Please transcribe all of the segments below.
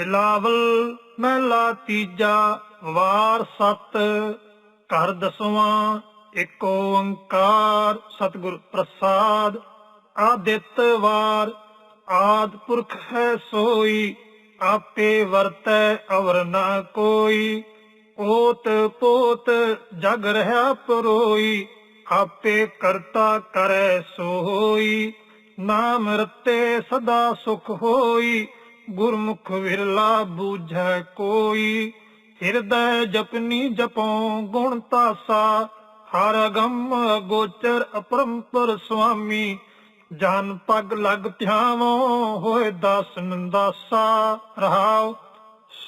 ਬਿਲਾਵਲ ਮਹਿਲਾ ਤੀਜਾ, ਵਾਰ ਸਤ, ਘਰ ਦਸਵਾਂ ਏਕ ਓੰਕਾਰ, ਸਤਿਗੁਰ ਪ੍ਰਸਾਦ, ਆਦਿਤ ਵਾਰ, ਆਦ ਪੁਰਖ ਹੈ ਸੋਈ, ਆਪੇ ਵਰਤੈ ਅਵਰ ਨਾ ਕੋਈ ਓਤ ਪੋਤ ਜਗ ਰਹਾ ਪਰੋਈ, ਆਪੇ ਕਰਤਾ ਕਰੈ ਸੋਈ, ਨਾਮ ਰਤੇ ਸਦਾ ਸੁਖ ਹੋਈ ਗੁਰਮੁਖ ਵਿਰਲਾ ਬੂਝੈ ਕੋਈ, ਹਿਰਦੈ ਜਪਨੀ ਜਪਉ ਗੁਣ ਤਾਸਾ, ਹਰ ਅਗੰਮ ਗੋਚਰ ਅਪਰੰਪਰ ਸੁਆਮੀ, ਜਾਨ ਪਗ ਲਗ ਧਿਆਵੋ ਹੋਏ ਦਾਸ ਨੰਦਾਸਾ, ਰਹਾਉ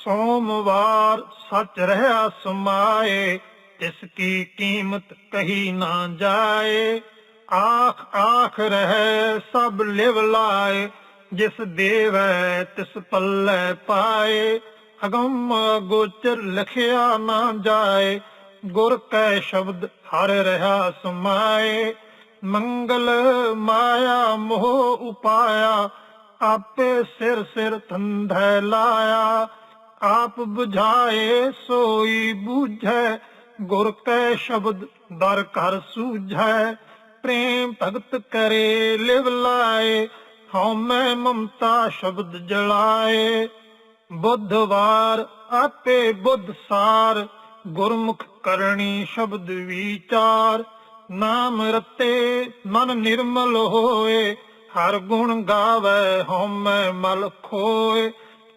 ਸੋਮਵਾਰ ਸੱਚ ਰਹਾ ਸਮਾਏ ਇਸ ਕੀ ਕੀਮਤ ਕਹੀ ਨਾ ਜਾਏ, ਆਖ ਆਖ ਰਹਿ ਸਭ ਲਿਵ ਲਾਏ ਜਿਸ ਦੇਵੈ ਤਿਸ ਪੱਲੇ ਪਾਏ, ਅਗੰਮ ਗੋਚਰ ਲਖਿਆ ਨਾ ਜਾਏ, ਗੁਰ ਕੈ ਸ਼ਬਦ ਹਰ ਰਹਾ ਸਮਾਏ। ਮੰਗਲ ਮਾਇਆ ਮੋਹ ਉਪਾਇਆ, ਆਪੇ ਸਿਰ ਸਿਰ ਥੰਧੈ ਲਾਇਆ। ਆਪ 부ਝਾਏ ਸੋਈ ਬੂਝੈ, ਗੁਰ ਕੈ ਸ਼ਬਦ ਦਰ ਘਰ ਸੂਝੈ। ਪ੍ਰੇਮ ਭਗਤ ਕਰੇ ਲਿਵ ਲਾਏ ਹਉ ਮਮਤਾ ਸ਼ਬਦ ਜਲਾਏ। ਬੁੱਧਵਾਰ ਆਪੇ ਬੁੱਧ ਸਾਰ। ਗੁਰਮੁਖ ਕਰਨੀ ਸ਼ਬਦ ਵਿਚਾਰ। ਨਾਮ ਰਤੇ ਮਨ ਨਿਰਮਲ ਹੋਏ। ਹਰ ਗੁਣ ਗਾਵੇ ਹਉਮੈ ਮਲ ਖੋਏ।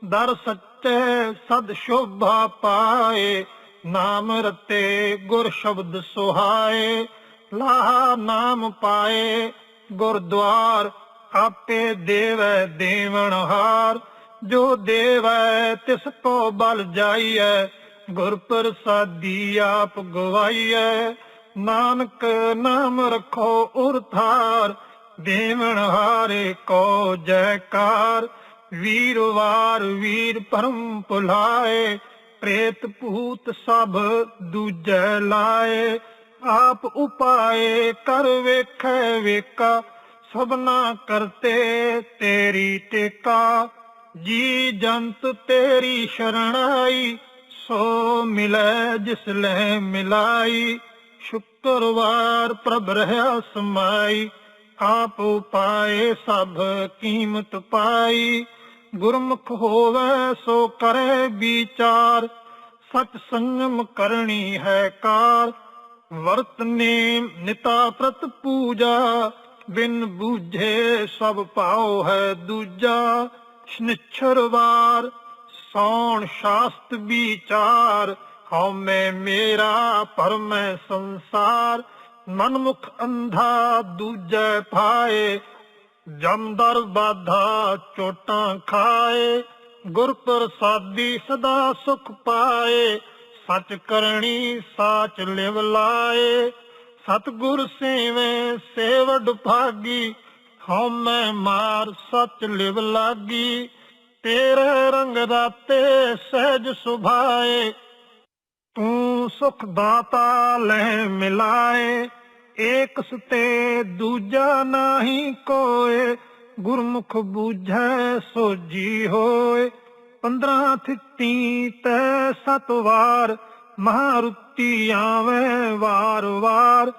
ਦਰ ਸੱਚੇ ਸਦ ਸ਼ੋਭਾ ਪਾਏ। ਨਾਮ ਰਤੇ ਗੁਰ ਸ਼ਬਦ ਸੁਹਾਏ। ਲਾਹ ਨਾਮ ਪਾਏ। ਗੁਰਦੁਆਰ ਆਪੇ ਦੇਵੈ ਦੇਵਨ ਹਾਰ, ਜੋ ਦੇਵੈ ਤਿਸ ਕੋ ਬਲ ਜਾਈਐ ਗੁਰ ਪ੍ਰਸਾਦੀ ਆਪ ਗਵਾਈਐ। ਨਾਨਕ ਨਾਮ ਰਖੋ ਉਰਥਾਰ ਦੇਵਨ ਹਾਰੇ ਕੋ ਜੈਕਾਰ। ਵੀਰਵਾਰ ਵੀਰ ਪਰਮ ਭੁਲਾਏ, ਪ੍ਰੇਤ ਭੂਤ ਸਭ ਦੂਜੈ ਲਾਏ। ਆਪ ਉਪਾਏ ਕਰ ਵੇਖੈ ਵੇਖਾ ਸਭਨਾ ਕਰਤੇ ਤੇਰੀ ਟੇਕਾ, ਜੀ ਜੰਤ ਤੇਰੀ ਸ਼ਰਣਾਈ, ਸੋ ਮਿਲੈ ਜਿਸ ਲੈ ਮਿਲਾਈ। ਸ਼ੁਕਰਵਾਰ ਪ੍ਰਭ ਰਹਾ ਸਮਾਈ, ਆਪ ਉਪਾਏ ਸਭ ਕੀਮਤ ਪਾਈ। ਗੁਰਮੁਖ ਹੋਵੇ ਸੋ ਕਰੇ ਵਿਚਾਰ, ਸਚ ਸੰਗਮ ਕਰਨੀ ਹੈ ਕਾਰ। ਵਰਤ ਨੇਮ ਨਿਤਾ ਪ੍ਰਤ ਪੂਜਾ ਬਿਨ ਬੂਝੇ ਸਭ ਪਾਉ ਹੈ ਦੂਜਾ। ਸ਼ਨਿਛਰਵਾਰ ਸੌਣ ਸ਼ਾਸਤ ਵਿਚਾਰ ਹਉ ਮੇਰਾ ਪਰਮੈ ਸੰਸਾਰ। ਮਨਮੁਖ ਅੰਧਾ ਦੂਜੈ ਪਾਏ ਜਮਦਰ ਬਾਧਾ ਚੋਟਾਂ ਖਾਏ। ਗੁਰ ਪ੍ਰਸਾਦੀ ਸਦਾ ਸੁਖ ਪਾਏ, ਸਚ ਕਰਨੀ ਸਾਚ ਲਿਵ ਲਾਏ। ਸਤਗੁਰ ਸੇਵੇਂ, ਸੇਵਡ ਭਾਗੀ, ਹਉ ਮੈਂ ਮਾਰ ਸਚ ਲਿਵ ਲਾਗੀ। ਤੇਰੇ ਰੰਗ ਰਾਤੇ ਸਹਿਜ ਸੁਭਾਏ, ਤੂੰ ਸੁਖ ਦਾਤਾ ਲੈ ਮਿਲਾਏ। ਏਕ ਸਤੇ ਦੂਜਾ ਨਾਹੀ ਕੋਏ, ਗੁਰਮੁਖ ਬੂਝੈ ਸੋਜੀ ਹੋਏ। 15 ਥਿੱਤੀ ਤੈ ਸਤਵਾਰ ਮਹਾਰੁਤੀ ਆਵੇ ਵਾਰ ਵਾਰ,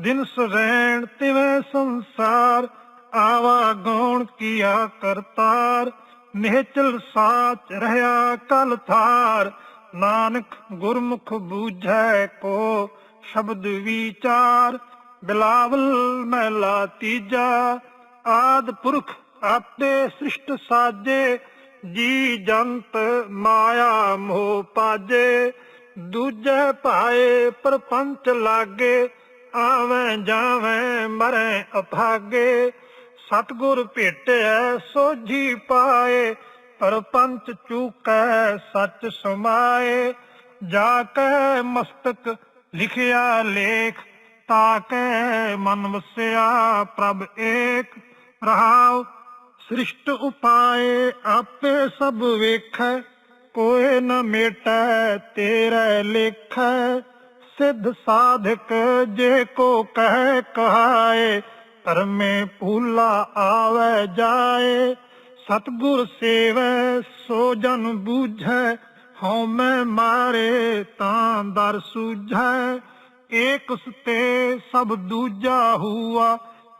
ਦਿਨ ਸਰੈਣ ਤਿਵੇਂ ਸੰਸਾਰ, ਆਵਾ ਗੌਣ ਕੀਆ ਕਰਤਾਰ, ਨਿਹਚਲ ਸਾਚ ਰਹਾ ਕਲ ਥਾਰ, ਨਾਨਕ ਗੁਰਮੁਖ ਬੂਝੈ ਕੋ ਸ਼ਬਦ ਵਿਚਾਰ, ਬਿਲਾਵਲ ਮਹਿਲਾ ਤੀਜਾ, ਆਦ ਪੁਰਖ ਆਪੇ ਸ੍ਰਿਸ਼ਟ ਸਾਜੇ, ਜੀ ਜੰਤ ਮਾਇਆ ਮੋਹ ਪਾਜੇ। ਦੂਜੇ ਭਾਏ ਪਰਪੰਚ ਲਾਗੇ, ਆਵੇਂ ਜਾਵੇਂ ਮਰੇ ਅਭਾਗੇ। ਸਤਗੁਰ ਭੇਟਿਆ ਸੋਝੀ ਪਾਏ, ਪਰਪੰਚ ਚੂਕੈ, ਸੱਚ ਸਮਾਏ। ਜਾ ਕੇ ਮਸਤਕ ਲਿਖਿਆ ਲੇਖ ਤਾਕੈ ਮਨ ਵਸਿਆ ਪ੍ਰਭ ਏਕ। ਰਹਾਉ ਸ੍ਰਿਸ਼ਟ ਉਪਾਏ, ਆਪੇ ਸਭ ਵੇਖੈ। ਕੋਏ ਨ ਮੇਟੈ, ਤੇਰੇ ਲੇਖੈ। ਸਿੱਧ ਸਾਧਕ ਜੇ ਕੋ ਕਹਿ ਕਹਾਏ, ਧਰਮੇ ਭੂਲਾ ਆਵੇ ਜਾਏ। ਸਤਗੁਰ ਸੇਵੈ, ਸੋ ਜਨ ਬੂਝੈ। ਹਉ ਮੈਂ ਮਾਰੇ, ਤਾਂ ਦਰ ਸੂਝੈ। ਏਕ ਸੁਤੇ, ਸਭ ਦੂਜਾ ਹੁਆ।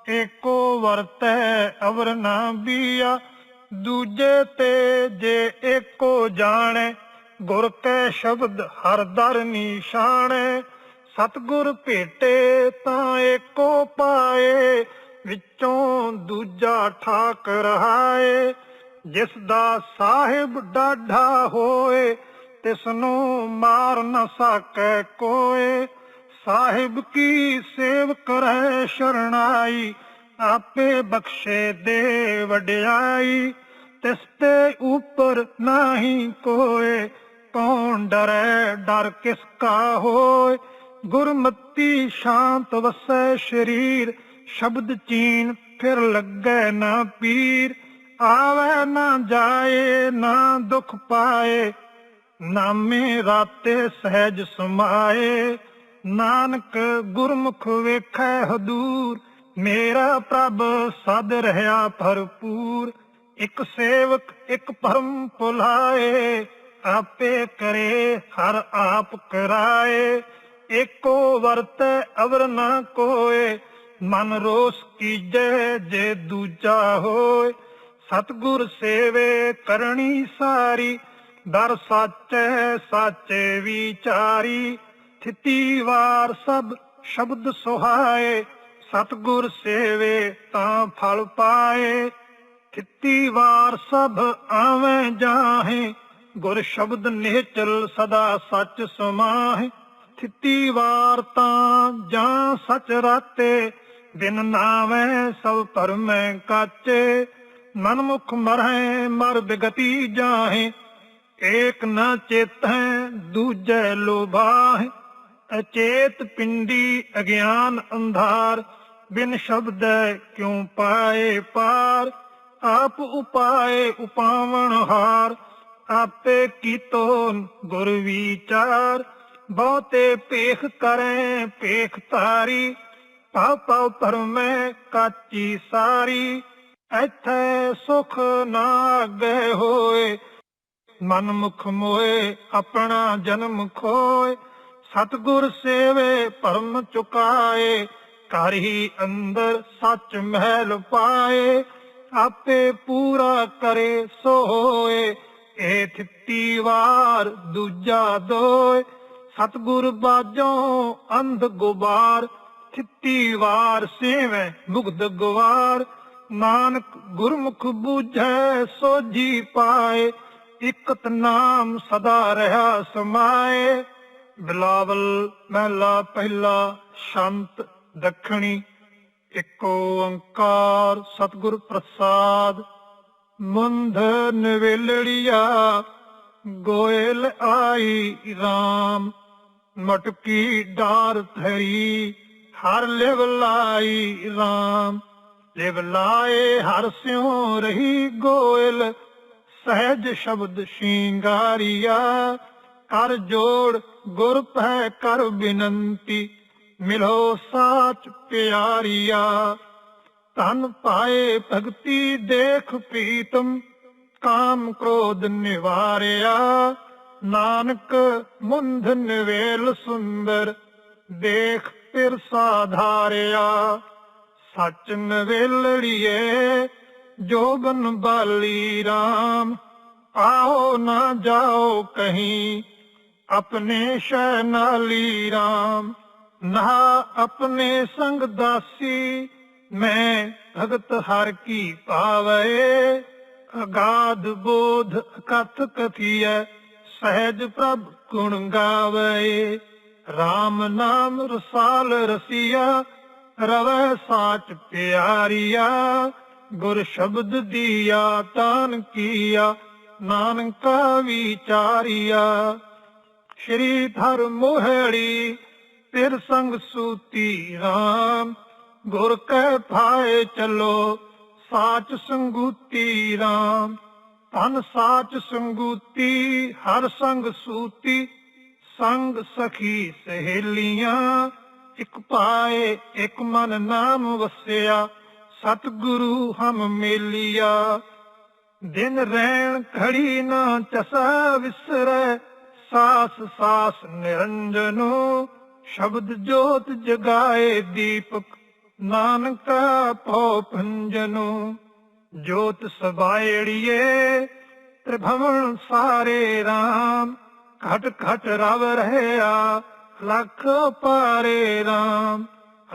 ਏਕੋ ਵਰਤੈ, ਅਵਰ ਨਾ ਬੀਆ। ਦੂਜੇ ਤੇ ਜੇ ਏਕੋ ਜਾਣੈ, ਗੁਰ ਕੈ ਸ਼ਬਦ ਹਰ ਦਰ ਨਿਸ਼ਾਨੈ ਸਤਗੁਰ ਭੇਟੇ ਤਾਂ ਏਕੋ ਪਾਏ, ਵਿੱਚੋਂ ਦੂਜਾ ਠਾਕ ਰਹਾਏ ਜਿਸ ਦਾ ਸਾਹਿਬ ਡਾਢਾ ਹੋਏ ਤਿਸ ਨੂੰ ਮਾਰ ਨ ਸਕੈ ਕੋਏ। ਸਾਹਿਬ ਕੀ ਸੇਵ ਕਰੈ ਸ਼ਰਣਾਈ ਆਪੇ ਬਖਸ਼ੇ ਦੇ ਵਡਿਆਈ। ਤਿਸ ਤੇ ਉਪਰ ਨਹੀਂ ਕੋਏ, ਕੌਣ ਡਰੈ, ਡਰ ਕਿਸ ਕਾ ਹੋਏ? ਗੁਰਮਤੀ ਸ਼ਾਂਤ ਵਸੈ ਸ਼ਰੀਰ, ਸ਼ਬਦ ਚੀਨ ਫਿਰ ਲੱਗੈ ਨਾ ਪੀਰ। ਆਵੇ ਨਾ ਜਾਏ, ਨਾ ਦੁਖ ਪਾਏ, ਨਾਮੇ ਰਾਤੇ ਸਹਿਜ ਸਮਾਏ। ਨਾਨਕ ਗੁਰਮੁਖ ਵੇਖੈ ਹਦੂਰ, ਮੇਰਾ ਪ੍ਰਭ ਸਦ ਰਹਾ ਭਰਪੂਰ। ਇੱਕ ਸੇਵਕ, ਇੱਕ ਪਰਮ ਭੁਲਾਏ, ਆਪੇ ਕਰੇ, ਹਰ ਆਪ ਕਰਾਏ। ਏਕੋ ਵਰਤੈ ਅਵਰ ਨਾ ਕੋਏ, ਮਨ ਰੋਸ ਕੀਜੈ ਜੇ ਦੂਜਾ ਹੋਏ। ਸਤਗੁਰ ਸੇਵੇ ਕਰਨੀ ਸਾਰੀ, ਦਰ ਸਾਚੈ, ਸਾਚੇ ਵਿਚਾਰੀ। ਥਿਤੀ ਵਾਰ ਸਭ ਸ਼ਬਦ ਸੁਹਾਏ, ਸਤਗੁਰ ਸੇਵੇ ਤਾਂ ਫਲ ਪਾਏ। ਥਿਤੀ ਵਾਰ ਸਭ ਆਵੇਂ ਜਾਹੇ, ਗੁਰ ਸ਼ਬਦ ਨਿਹਚਲ ਸਦਾ ਸੱਚ ਸਮਾਹੇ। ਥਿਤੀ ਵਾਰ ਤਾਂ ਜਾਂ ਸਚ ਰਾਤੇ, ਬਿਨ ਨਾਵੇਂ ਸਭ ਪਰਮੈ ਕਾਚੇ। ਮਨ ਮੁਖ ਮਰਹਿ, ਮਰ ਬਿਗਤੀ ਜਾਹੇ, ਏਕ ਨ ਚੇਤੈ ਦੂਜੈ ਲੋਭਾਹੇ। ਅਚੇਤ ਪਿੰਡੀ ਅਗਿਆਨ ਅੰਧਾਰ, ਬਿਨ ਸ਼ਬਦ ਕਿਉ ਪਾਏ ਪਾਰ? ਆਪ ਉਪਾਏ ਉਪਾਵਣ ਹਾਰ, ਆਪੇ ਕੀਤੋ ਗੁਰ ਵਿਚਾਰ। ਬਹੁਤੇ ਪੇਖ ਕਰੈ ਪੇਖ ਤਾਰੀ ਪਾਉ ਪਾਉ ਪਰਮੈ ਕਾਚੀ ਸਾਰੀ। ਐਥੈ ਸੁਖ ਨਾ ਗਏ ਹੋਏ ਮਨ ਮੁਖ ਮੋਏ ਆਪਣਾ ਜਨਮ ਖੋਏ। ਸਤਗੁਰ ਸੇਵੇ ਪਰਮ ਚੁਕਾਏ, ਘਰ ਹੀ ਅੰਦਰ ਸੱਚ ਮਹਿਲ ਪਾਏ। ਆਪੇ ਪੂਰਾ ਕਰੇ ਸੋ ਹੋਏ ਏ ਥਿੱਤੀ ਵਾਰ, ਦੂਜਾ ਦੋਏ। ਸਤਗੁਰ ਬਾਜੋਂ ਅੰਧ ਗੁਬਾਰ। ਥਿੱਤੀ ਵਾਰ ਸੇਵੇਂ ਮੁਗਧ ਗਵਾਰ। ਨਾਨਕ ਗੁਰਮੁਖ ਬੂਝੈ ਸੋਜੀ ਪਾਏ। ਇਕਤ ਨਾਮ ਸਦਾ ਰਹਾ ਸਮਾਏ। ਬਿਲਾਵਲ ਮਹਿਲਾ ਪਹਿਲਾ, ਸ਼ੰਤ, ਦੱਖਣੀ। ਇਕ ਓੰਕਾਰ ਸਤਿਗੁਰ ਪ੍ਰਸਾਦ, ਮੁੰਧ ਨਵੇਲੜੀਆ, ਗੋਇਲ ਆਈ RAM ਮਟਕੀ ਡਾਰ ਧਰੀ, ਹਰ ਲਿਵ ਲਾਈ RAM ਲਿਵ ਲਾਏ ਹਰ ਸਿਉ ਰਹੀ ਗੋਇਲ, ਸਹਿਜ ਸ਼ਬਦ ਸ਼ਿੰਗਾਰੀਆ, ਕਰ ਜੋੜ ਗੁਰ ਪੈ ਕਰ ਬਿਨੰਤੀ। ਮਿਲੋ ਸਾਚ ਪਿਆਰੀਆ। ਤਨ ਪਾਏ ਭਗਤੀ ਦੇਖ ਪ੍ਰੀਤਮ, ਕਾਮ ਕ੍ਰੋਧ ਨਿਵਾਰਿਆ। ਨਾਨਕ ਮੁੰਧ ਨਿਵੇਲ ਸੁੰਦਰ, ਦੇਖ ਫਿਰ ਸਾਧਾਰਿਆ ਸੱਚ ਨਵੇਲੜੀਏ, ਜੋਬਨ ਬਾਲੀ RAM ਆਓ ਨਾ ਜਾਓ ਕਹੀਂ, ਆਪਣੇ ਸ਼ੈ ਨਾਲੀ RAM ਨਹਾ ਆਪਣੇ ਸੰਗ ਦਾਸੀ, ਮੈਂ ਭਗਤ ਹਰ ਕੀ ਪਾਵੇ। ਅਗਾਧ ਬੋਧ ਕਥ ਕਥੀਐ, ਸਹਿਜ ਪ੍ਰਭ ਗੁਣ ਗਾਵੇ। RAM ਨਾਮ ਰਸਾਲ ਰਸੀਆ ਰਵੈ ਸਾਚ ਪਿਆਰੀਆ ਗੁਰ ਸ਼ਬਦ ਦੀਆ ਤਾਨ ਕੀਆ ਨਾਨਕਾ ਵਿਚਾਰੀਆ ਸ਼੍ਰੀ ਧਰ ਮੋਹੜੀ ਤੇਰ ਸੰਗ ਸੂਤੀ ਰਾਮ, ਗੁਰ ਕੈ ਭਾਏ ਚਲੋ, ਸਾਚ ਸੰਗੂਤੀ RAM ਤਨ ਸਾਚ ਸੰਗੂਤੀ, ਹਰ ਸੰਗ ਸੂਤੀ, ਸੰਗ ਸਖੀ ਸਹੇਲੀਆਂ, ਇਕ ਪਾਏ, ਇਕ ਮਨ ਨਾਮ ਵਸਿਆ, ਸਤਿਗੁਰੂ ਹਮ ਮੇਲੀਆ। ਦਿਨ ਰਹਿਣ ਖੜੀ ਨਾ ਚਸਾ ਵਿਸਰੈ, ਸਾਸ ਸਾਸ ਨਿਰੰਜਨੋ ਸ਼ਬਦ ਜੋਤ ਜਗਾਏ ਦੀਪਕ, ਨਾਨਕਾ ਭਉ ਭੰਜਨੋ। ਜੋਤ ਸਬਾਇੜੀਏ ਤ੍ਰਿਭਵਨ ਸਾਰੇ RAM ਘਟ ਘਟ ਰਵ ਰਹਿਆ, ਲੱਖ ਪਾਰੇ RAM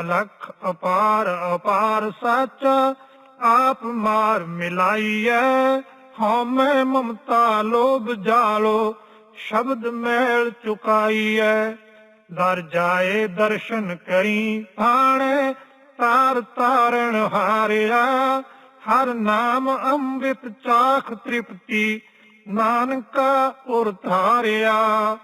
ਅਲਖ ਅਪਾਰ ਅਪਾਰ ਸੱਚ, ਆਪ ਮਾਰ ਮਿਲਾਈਐ। ਹਉਮੈ ਮਮਤਾ ਲੋਭ ਜਾਲੋ, ਸ਼ਬਦ ਮੈਲ ਚੁਕਾਈਐ। ਦਰ ਜਾਏ ਦਰਸ਼ਨ ਕਰੀ ਪਾਣੇ ਤਾਰ ਤਾਰਨ ਹਾਰਿਆ, ਹਰ ਨਾਮ ਅੰਮ੍ਰਿਤ ਚਾਖ ਤ੍ਰਿਪਤੀ, ਨਾਨਕਾ ਉਰ ਧਾਰਿਆ।